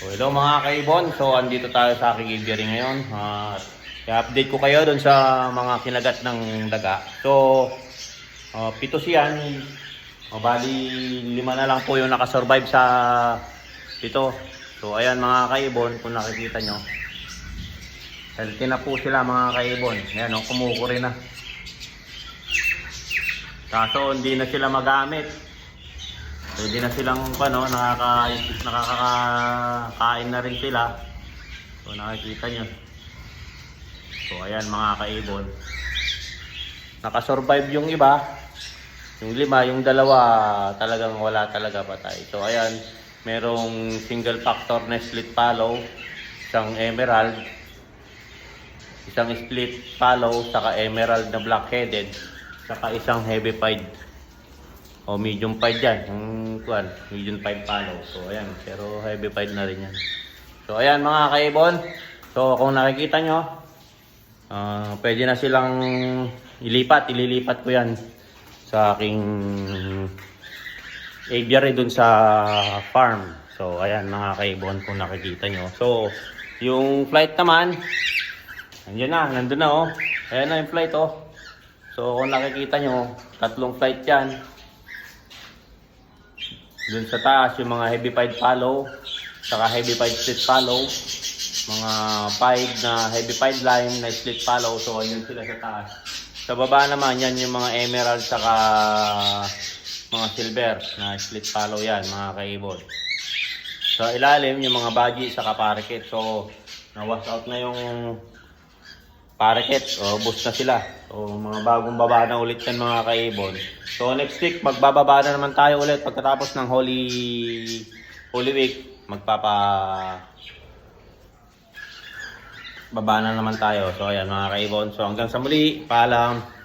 So hello mga kaibon, so andito tayo sa aking aviary ngayon. At i-update ko kayo doon sa mga kinagat ng daga. So, uh, pito siyan. O bali, lima na lang po yung nakasurvive sa pito. So ayan mga kaibon, kung nakikita nyo. Healthy na po sila mga kaibon. Ayan o, kumukuri na. Kaso hindi na sila magamit. Pwede na silang ano, nakaka nakakakain na rin sila. So nakikita nyo. So ayan mga kaibon. Nakasurvive yung iba. Yung lima, yung dalawa talagang wala talaga patay. So ayan, merong single factor na follow, isang emerald, isang split follow, saka emerald na black-headed, saka isang heavy pied. O medium pied yan, yung kuan, medium pied follow. So ayan, pero heavy pied na rin yan. So ayan mga kaibon. So kung nakikita nyo, ah pwede na silang ilipat, ililipat ko yan sa aking aviary dun sa farm. So ayan mga kaibon kung nakikita nyo. So yung flight naman, Andiyan na, nandun na oh. Ayan na yung flight oh. So kung nakikita nyo, tatlong flight yan. Dun sa taas, yung mga heavy pied follow, saka heavy pied split follow, mga pied na heavy pied line na split follow, so yun sila sa taas. Sa baba naman, yan yung mga emerald, saka mga silver na split follow yan, mga kaibon. Sa ilalim, yung mga baji, saka parakeet. So, na-wash out na yung parakeet. O, boost na sila. So, mga bagong baba na ulit yan mga kaibon. So, next week, magbababa na naman tayo ulit pagkatapos ng Holy Holy Week. Magpapa baba na naman tayo. So, ayan mga kaibon. So, hanggang sa muli. Paalam.